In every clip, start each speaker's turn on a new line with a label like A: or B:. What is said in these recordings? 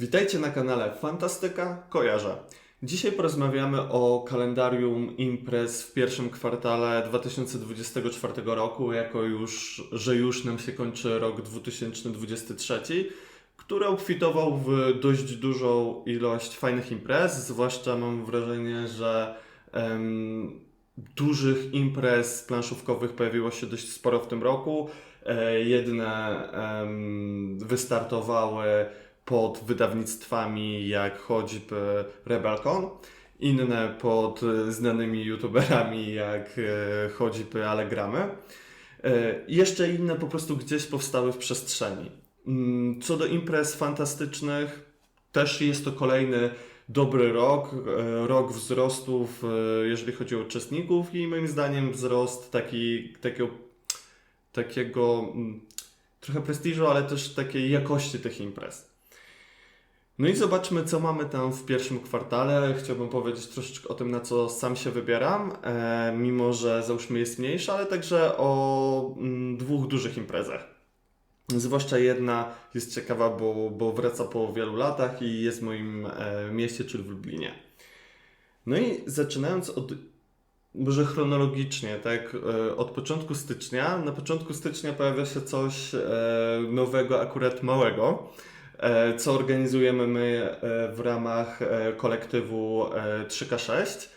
A: Witajcie na kanale Fantastyka Kojarza. Dzisiaj porozmawiamy o kalendarium imprez w pierwszym kwartale 2024 roku, jako już, że już nam się kończy rok 2023, który obfitował w dość dużą ilość fajnych imprez, zwłaszcza mam wrażenie, że em, dużych imprez planszówkowych pojawiło się dość sporo w tym roku. E, jedne em, wystartowały pod wydawnictwami jak choćby Rebelcon, inne pod e, znanymi youtuberami jak e, choćby Allegramy. E, Jeszcze inne po prostu gdzieś powstały w przestrzeni. Mm, Co do imprez fantastycznych, też jest to kolejny dobry rok, rok wzrostów, jeżeli chodzi o uczestników i moim zdaniem wzrost taki, takiego, takiego mm, trochę prestiżu, ale też takiej jakości tych imprez. No i zobaczmy, co mamy tam w pierwszym kwartale. Chciałbym powiedzieć troszeczkę o tym, na co sam się wybieram, e, mimo że załóżmy jest mniejsza, ale także o mm, dwóch dużych imprezach. Zwłaszcza jedna jest ciekawa, bo, bo wraca po wielu latach i jest w moim e, mieście, czyli w Lublinie. No i zaczynając od, może chronologicznie, tak, e, od początku stycznia. Na początku stycznia pojawia się coś e, nowego, akurat małego, co organizujemy my e, w ramach e, kolektywu e, 3K6.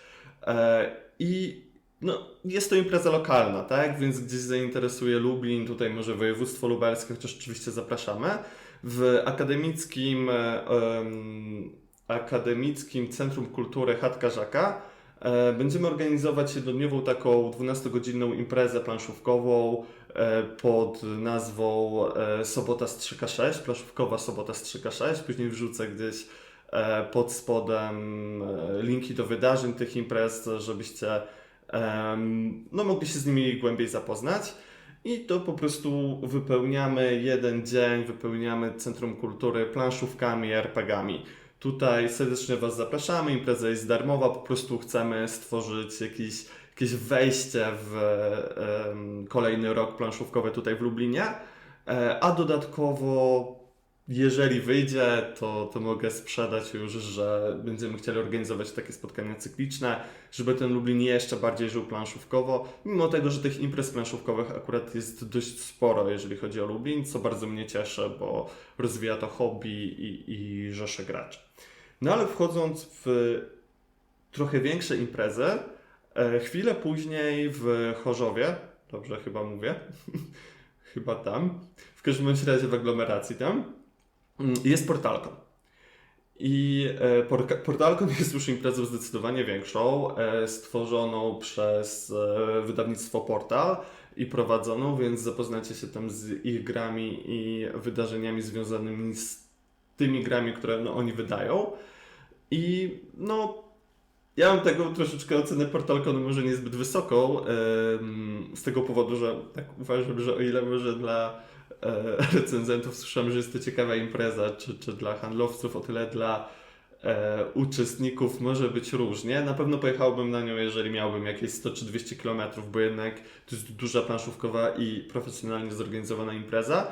A: E, I no, jest to impreza lokalna, tak? Więc gdzieś zainteresuje Lublin, tutaj może województwo lubelskie, chociaż oczywiście zapraszamy. W akademickim, e, em, akademickim Centrum Kultury Chatka Żaka e, będziemy organizować jednodniową taką 12-godzinną imprezę planszówkową e, pod nazwą e, Sobota Strzyka 6, planszówkowa Sobota Strzyka 6. Później wrzucę gdzieś e, pod spodem e, linki do wydarzeń tych imprez, żebyście no, mogli się z nimi głębiej zapoznać. I to po prostu wypełniamy jeden dzień, wypełniamy Centrum Kultury planszówkami, RPGami. Tutaj serdecznie Was zapraszamy, impreza jest darmowa, po prostu chcemy stworzyć jakiś, jakieś wejście w kolejny rok planszówkowy tutaj w Lublinie. E, a dodatkowo, jeżeli wyjdzie, to, to mogę sprzedać już, że będziemy chcieli organizować takie spotkania cykliczne, żeby ten Lublin jeszcze bardziej żył planszówkowo, mimo tego, że tych imprez planszówkowych akurat jest dość sporo, jeżeli chodzi o Lublin, co bardzo mnie cieszy, bo rozwija to hobby i, i rzesze graczy. No ale wchodząc w trochę większe imprezy, chwilę później w Chorzowie, dobrze chyba mówię, chyba tam, w każdym razie w aglomeracji tam, mm, jest Portalkon. I e, Portalkon jest już imprezą zdecydowanie większą, e, stworzoną przez e, wydawnictwo Portal i prowadzoną, więc zapoznacie się tam z ich grami i wydarzeniami związanymi z tymi grami, które no, oni wydają. I no, ja mam tego troszeczkę ocenę Portalkonu może niezbyt wysoką, z tego powodu, że tak uważam, że o ile może dla e, recenzentów słyszałem, że jest to ciekawa impreza, czy, czy dla handlowców, o tyle dla e, uczestników może być różnie. Na pewno pojechałbym na nią, jeżeli miałbym jakieś 100 czy 200 km, bo jednak to jest duża planszówkowa i profesjonalnie zorganizowana impreza.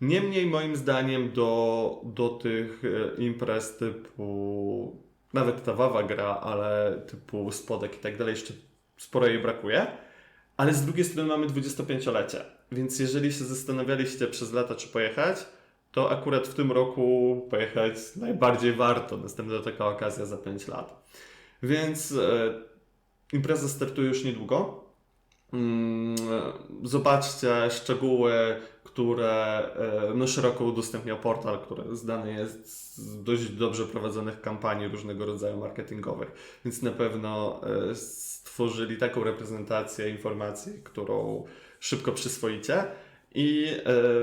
A: Niemniej moim zdaniem do, do tych e, imprez typu nawet ta Wawa gra, ale typu spodek i tak dalej jeszcze sporo jej brakuje. Ale z drugiej strony mamy 25-lecie, więc jeżeli się zastanawialiście przez lata, czy pojechać, to akurat w tym roku pojechać najbardziej warto. Następna taka okazja za 5 lat. Więc e, impreza startuje już niedługo. Mm, e, Zobaczcie szczegóły, które e, no, szeroko udostępniał portal, który znany jest z dość dobrze prowadzonych kampanii różnego rodzaju marketingowych. Więc na pewno e, stworzyli taką reprezentację informacji, którą szybko przyswoicie. I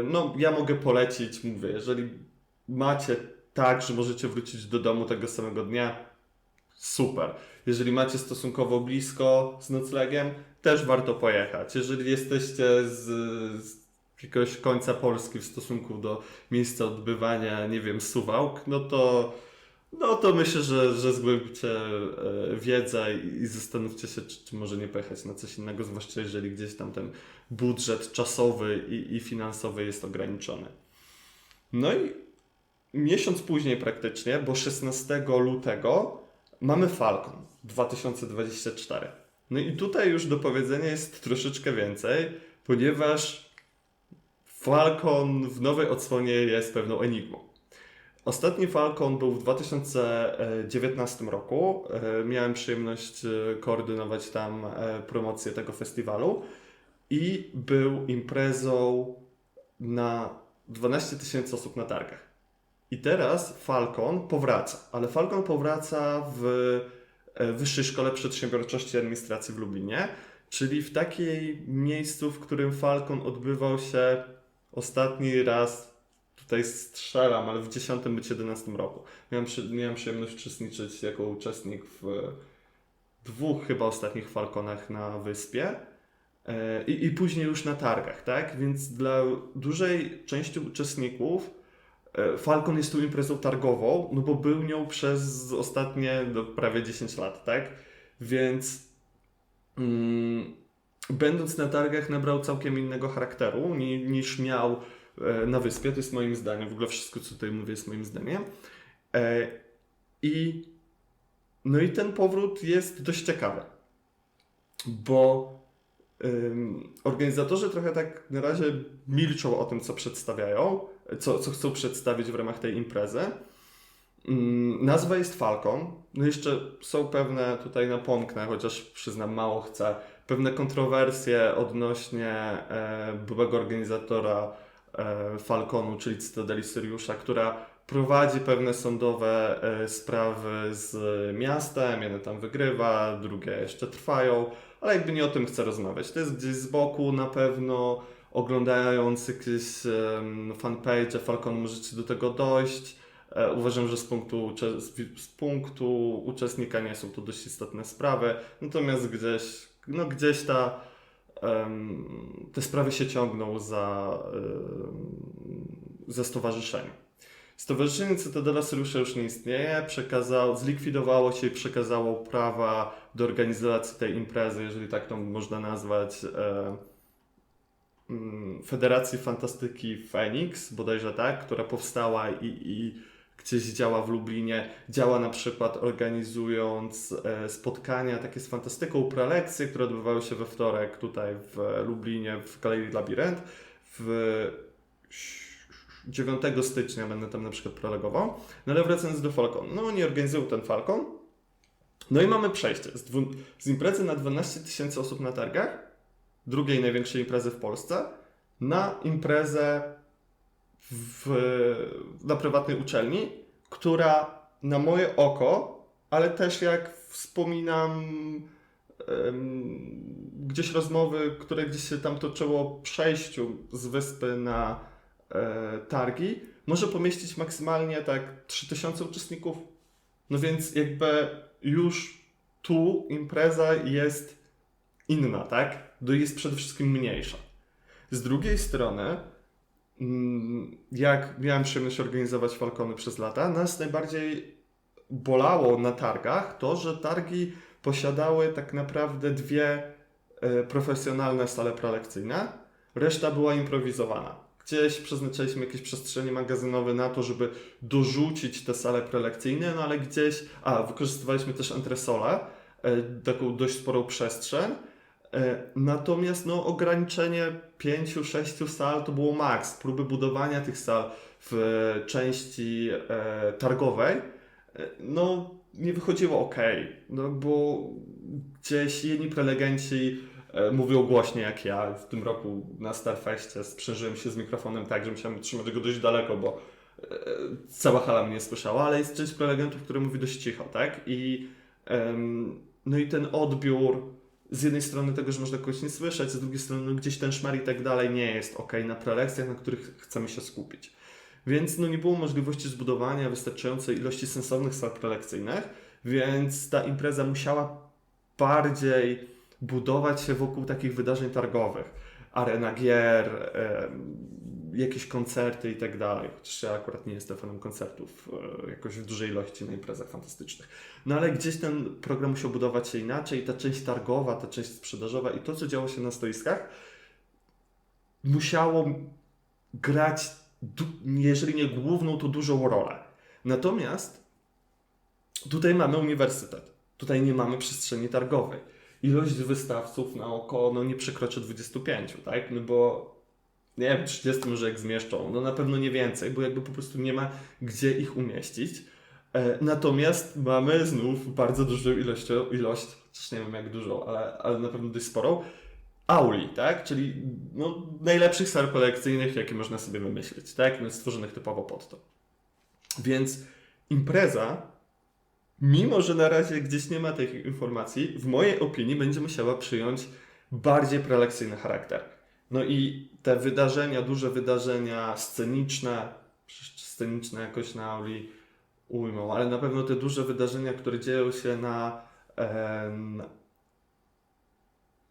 A: no, ja mogę polecić, mówię, jeżeli macie tak, że możecie wrócić do domu tego samego dnia, super. Jeżeli macie stosunkowo blisko z noclegiem, też warto pojechać. Jeżeli jesteście z, z jakiegoś końca Polski w stosunku do miejsca odbywania, nie wiem, Suwałk, no to, no to myślę, że, że zgłębicie e, wiedzę i, zastanówcie się, czy, czy może nie pojechać na coś innego, zwłaszcza jeżeli gdzieś tam ten budżet czasowy i, i finansowy jest ograniczony. No i miesiąc później praktycznie, bo 16 lutego mamy Falcon 2024. No i tutaj już do powiedzenia jest troszeczkę więcej, ponieważ Falcon w nowej odsłonie jest pewną enigmą. Ostatni Falcon był w 2019 roku. E, Miałem przyjemność e, koordynować tam e, promocję tego festiwalu i był imprezą na 12 tysięcy osób na targach. I teraz Falcon powraca, ale Falcon powraca w e, Wyższej Szkole Przedsiębiorczości i Administracji w Lublinie, czyli w takiej miejscu, w którym Falcon odbywał się ostatni raz, tutaj strzelam, ale w 10 bądź 11 roku. Miałem, przy, miałem przyjemność uczestniczyć jako uczestnik w dwóch chyba ostatnich Falconach na wyspie. E, I, I później już na targach, tak? Więc dla dużej części uczestników Falcon jest tu imprezą targową, no bo był nią przez ostatnie no, prawie 10 lat, tak? Więc mm, będąc na targach nabrał całkiem innego charakteru ni, niż miał e, na wyspie. To jest moim zdaniem, w ogóle wszystko co tutaj mówię jest moim zdaniem. E, I no i ten powrót jest dość ciekawy, bo organizatorzy trochę tak na razie milczą o tym, co przedstawiają, co, co chcą przedstawić w ramach tej imprezy. Nazwa jest Falcon. No jeszcze są pewne, tutaj napomknę, chociaż przyznam mało chcę, pewne kontrowersje odnośnie e, byłego organizatora e, Falconu, czyli Cytadeli Syriusza, która prowadzi pewne sądowe e, sprawy z miastem, jeden tam wygrywa, drugie jeszcze trwają, ale jakby nie o tym chcę rozmawiać. To jest gdzieś z boku na pewno, oglądając jakieś fanpage Falcon możecie do tego dojść. E, uważam, że z punktu, z, punktu uczestnika nie są to dość istotne sprawy, natomiast gdzieś, no gdzieś ta, te sprawy się ciągną za, za stowarzyszeniem. Stowarzyszenie Cytadela Syriusza już nie istnieje, przekazał, zlikwidowało się i przekazało prawa do organizacji tej imprezy, jeżeli tak to można nazwać, e, mm, Federacji Fantastyki Phoenix, bodajże tak, która powstała i, i gdzieś działa w Lublinie. Działa na przykład organizując e, spotkania takie z fantastyką, prelekcje, które odbywały się we wtorek tutaj w Lublinie w Galerii Labirynt. W 9 stycznia będę tam na przykład prelegował. No ale wracając do Falcon. No oni organizują ten Falcon. No i mamy przejście z, z imprezy na 12 tysięcy osób na targach, drugiej największej imprezy w Polsce, na imprezę w, na prywatnej uczelni, która na moje oko, ale też jak wspominam gdzieś rozmowy, które gdzieś się tam toczyło przejściu z wyspy na targi, może pomieścić maksymalnie tak 3000 uczestników. No więc jakby już tu impreza jest inna, tak? Jest przede wszystkim mniejsza. Z drugiej strony, mm, jak miałem przyjemność organizować Falcony przez lata, nas najbardziej bolało na targach to, że targi posiadały tak naprawdę dwie e, profesjonalne sale prelekcyjne, reszta była improwizowana. Gdzieś przeznaczyliśmy jakieś przestrzenie magazynowe na to, żeby dorzucić te sale prelekcyjne, no ale gdzieś, a wykorzystywaliśmy też antresolę, e, taką dość sporą przestrzeń, E, Natomiast no, ograniczenie 5-6 sal to było maks. Próby budowania tych sal w części e, targowej no, nie wychodziło ok. No, bo gdzieś jedni prelegenci e, mówią głośniej jak ja. W tym roku na Starfestie sprzężyłem się z mikrofonem tak, że musiałem trzymać go dość daleko, bo e, cała hala mnie słyszała, ale jest część prelegentów, które mówi dość cicho, tak? I, no i ten odbiór z jednej strony tego, że można kogoś nie słyszeć, z drugiej strony no, gdzieś ten szmer i tak dalej nie jest ok na prelekcjach, na których chcemy się skupić. Więc no, nie było możliwości zbudowania wystarczającej ilości sensownych sal prelekcyjnych, więc ta impreza musiała bardziej budować się wokół takich wydarzeń targowych. Arena gier, jakieś koncerty i tak dalej. Chociaż ja akurat nie jestem fanem koncertów e, jakoś w dużej ilości na imprezach fantastycznych. No ale gdzieś ten program musiał budować się inaczej, ta część targowa, ta część sprzedażowa i to, co działo się na stoiskach, musiało grać jeżeli nie główną, to dużą rolę. Natomiast tutaj mamy uniwersytet. Tutaj nie mamy przestrzeni targowej. Ilość wystawców na oko no, nie przekroczy 25, tak? No bo nie wiem, 30 może jak zmieszczą, no na pewno nie więcej, bo jakby po prostu nie ma gdzie ich umieścić. E, natomiast mamy znów bardzo dużą ilość, ilość chociaż nie wiem jak dużą, ale, ale na pewno dość sporą, auli, tak? Czyli no, najlepszych sal kolekcyjnych, jakie można sobie wymyślić, tak? No, stworzonych typowo pod to. Więc impreza, mimo że na razie gdzieś nie ma tych informacji, w mojej opinii będzie musiała przyjąć bardziej prelekcyjny charakter. No i te wydarzenia, duże wydarzenia sceniczne, sceniczne jakoś na auli ujmą, ale na pewno te duże wydarzenia, które dzieją się na,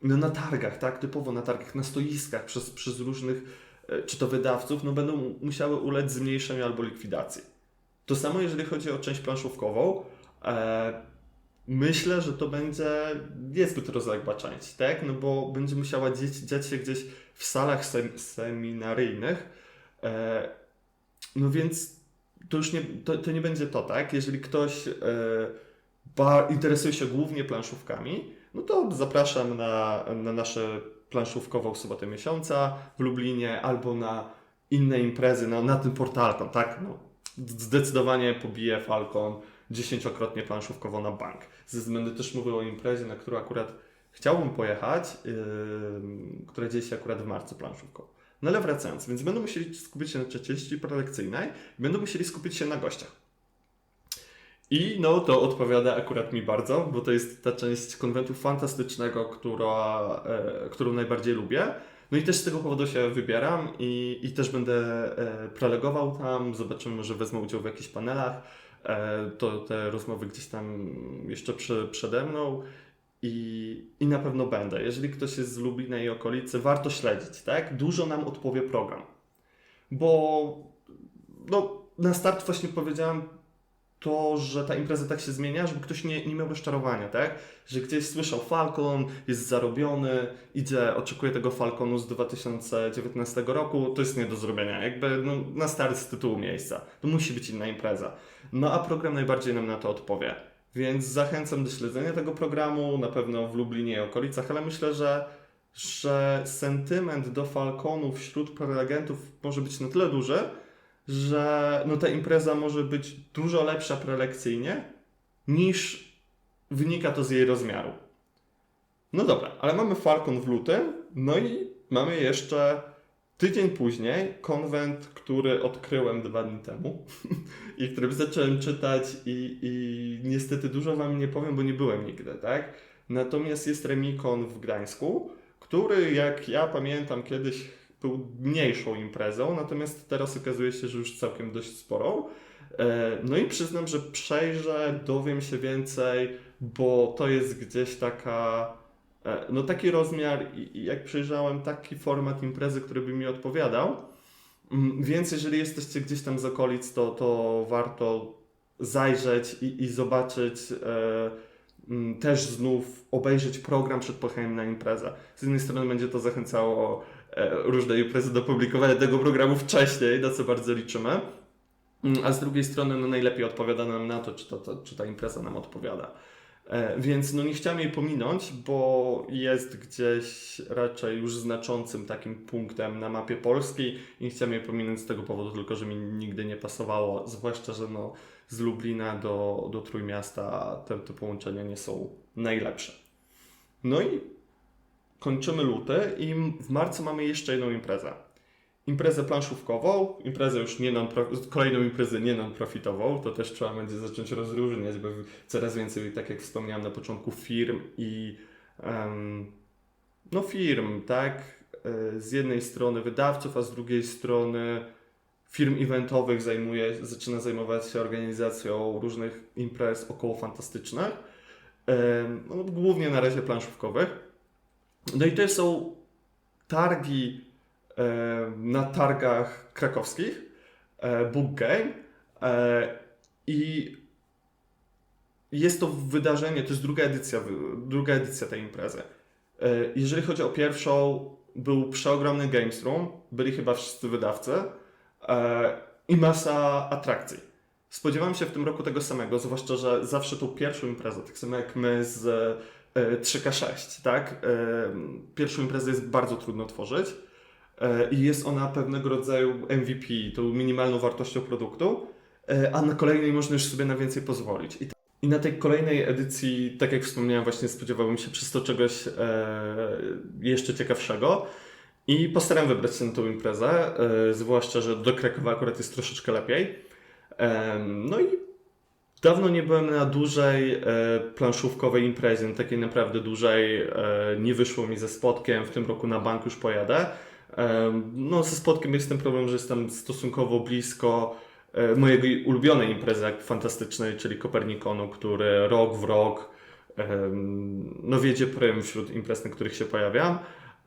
A: no na targach, tak, typowo na targach, na stoiskach przez, przez różnych, e, czy to wydawców, no będą musiały ulec zmniejszeniu albo likwidacji. To samo jeżeli chodzi o część planszówkową. E, myślę, że to będzie niezbyt rozległa część, tak? No bo będzie musiała dziać, dziać się gdzieś w salach sem, seminaryjnych. E, no więc to już nie, to, to nie będzie to, tak? Jeżeli ktoś e, interesuje się głównie planszówkami, no to zapraszam na, na nasze planszówkową sobotę miesiąca w Lublinie albo na inne imprezy na, na tym portalku, tak? No, zdecydowanie pobije Falcon dziesięciokrotnie planszówkowo na bank. Ze względu też mówię o imprezie, na którą akurat chciałbym pojechać, yy, która dzieje się akurat w marcu planszówkowo. No ale wracając, więc będą musieli skupić się na części prelekcyjnej i będą musieli skupić się na gościach. I no to odpowiada akurat mi bardzo, bo to jest ta część konwentu fantastycznego, która, e, którą najbardziej lubię. No i też z tego powodu się wybieram i, i też będę e, prelegował tam, zobaczymy, może wezmę udział w jakichś panelach. E, to te rozmowy gdzieś tam jeszcze prze, przede mną i, i na pewno będę. Jeżeli ktoś jest z Lublina i okolicy, warto śledzić, tak? Dużo nam odpowie program. Bo no, na start właśnie powiedziałem to, że ta impreza tak się zmienia, żeby ktoś nie, nie miał rozczarowania, tak? Że gdzieś słyszał Falcon, jest zarobiony, idzie, oczekuje tego Falconu z 2019 roku, to jest nie do zrobienia. Jakby no, na start z tytułu miejsca. To musi być inna impreza. No a program najbardziej nam na to odpowie. Więc zachęcam do śledzenia tego programu, na pewno w Lublinie i okolicach, ale myślę, że, że sentyment do Falconu wśród prelegentów może być na tyle duży, że no ta impreza może być dużo lepsza prelekcyjnie niż wynika to z jej rozmiaru. No dobra, ale mamy Falcon w lutym, no i mamy jeszcze tydzień później konwent, który odkryłem dwa dni temu i którym zacząłem czytać i, i niestety dużo Wam nie powiem, bo nie byłem nigdy, tak? Natomiast jest Remikon w Gdańsku, który jak ja pamiętam kiedyś był mniejszą imprezą, natomiast teraz okazuje się, że już całkiem dość sporą. E, No i przyznam, że przejrzę, dowiem się więcej, bo to jest gdzieś taka, e, no taki rozmiar jak przejrzałem, taki format imprezy, który by mi odpowiadał. Mm, Więc jeżeli jesteście gdzieś tam z okolic, to, to warto zajrzeć i, i zobaczyć, e, mm, też znów obejrzeć program przed pojechaniem na imprezę. Z jednej strony będzie to zachęcało różne imprezy do publikowania tego programu wcześniej, na co bardzo liczymy. Mm, A z drugiej strony no, najlepiej odpowiada nam na to, czy, to, to, czy ta impreza nam odpowiada. E, Więc no, nie chciałem jej pominąć, bo jest gdzieś raczej już znaczącym takim punktem na mapie polskiej i nie chciałem jej pominąć z tego powodu tylko, że mi nigdy nie pasowało, zwłaszcza, że no, z Lublina do, do Trójmiasta te, te połączenia nie są najlepsze. No i kończymy luty i w marcu mamy jeszcze jedną imprezę. Imprezę planszówkową, imprezę już nie non kolejną imprezę nie non-profitową, to też trzeba będzie zacząć rozróżniać, bo coraz więcej, tak jak wspomniałem na początku, firm i em, no firm, tak, e, z jednej strony wydawców, a z drugiej strony firm eventowych zajmuje, zaczyna zajmować się organizacją różnych imprez około fantastycznych, em, no, głównie na razie planszówkowych. No i to są targi e, na targach krakowskich, e, Book Game e, i jest to wydarzenie, to jest druga edycja, druga edycja tej imprezy. E, Jeżeli chodzi o pierwszą, był przeogromny Games Room, byli chyba wszyscy wydawcy, e, i masa atrakcji. Spodziewałem się w tym roku tego samego, zwłaszcza, że zawsze tą pierwszą imprezę, tak samo jak my z 3K6, tak? E, pierwszą imprezę jest bardzo trudno tworzyć e, i jest ona pewnego rodzaju MVP, tą minimalną wartością produktu, e, a na kolejnej można już sobie na więcej pozwolić. I, na tej kolejnej edycji, tak jak wspomniałem, właśnie spodziewałem się przez to czegoś e, jeszcze ciekawszego. I postarałem wybrać się na tą imprezę, e, zwłaszcza, że do Krakowa akurat jest troszeczkę lepiej. No i dawno nie byłem na dużej e, planszówkowej imprezie, na takiej naprawdę dużej. E, nie wyszło mi ze spotkiem, w tym roku na bank już pojadę. Em, No ze spotkiem jest ten problem, że jestem stosunkowo blisko e, mojej ulubionej imprezy fantastycznej, czyli Kopernikonu, który rok w rok em, no wiedzie prym wśród imprez, na których się pojawiam.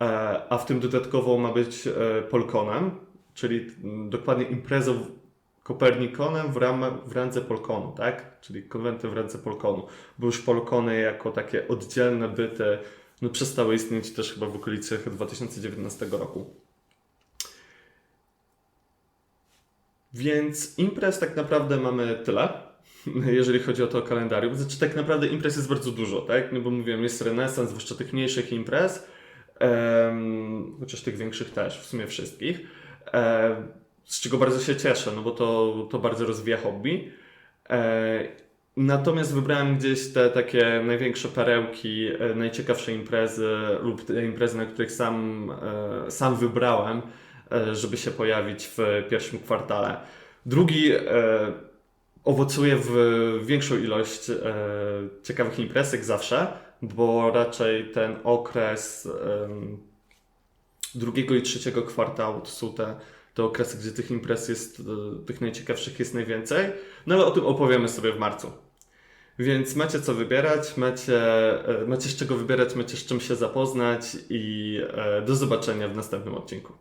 A: E, a w tym dodatkowo ma być e, Polkonem, czyli mm, dokładnie imprezą Kopernikonem w, ram, w randze Polkonu, tak? Czyli konwentem w randze Polkonu. Bo już Polkony jako takie oddzielne byty no, przestały istnieć też chyba w okolicach 2019 roku. Więc imprez tak naprawdę mamy tyle, jeżeli chodzi o to kalendarium. Znaczy tak naprawdę imprez jest bardzo dużo, tak? No bo mówiłem, jest renesans, zwłaszcza tych mniejszych imprez, em, chociaż tych większych też, w sumie wszystkich. Em, z czego bardzo się cieszę, no bo to, to bardzo rozwija hobby. E, natomiast wybrałem gdzieś te takie największe perełki, e, najciekawsze imprezy lub te imprezy, na których sam, e, sam wybrałem, żeby się pojawić w pierwszym kwartale. Drugi owocuje w większą ilość ciekawych imprez, jak zawsze, bo raczej ten okres drugiego i trzeciego kwartału to są te te okresy, gdzie tych imprez jest, e, tych najciekawszych jest najwięcej. No ale o tym opowiemy sobie w marcu. Więc macie co wybierać, macie, e, macie z czego wybierać, macie z czym się zapoznać i e, do zobaczenia w następnym odcinku.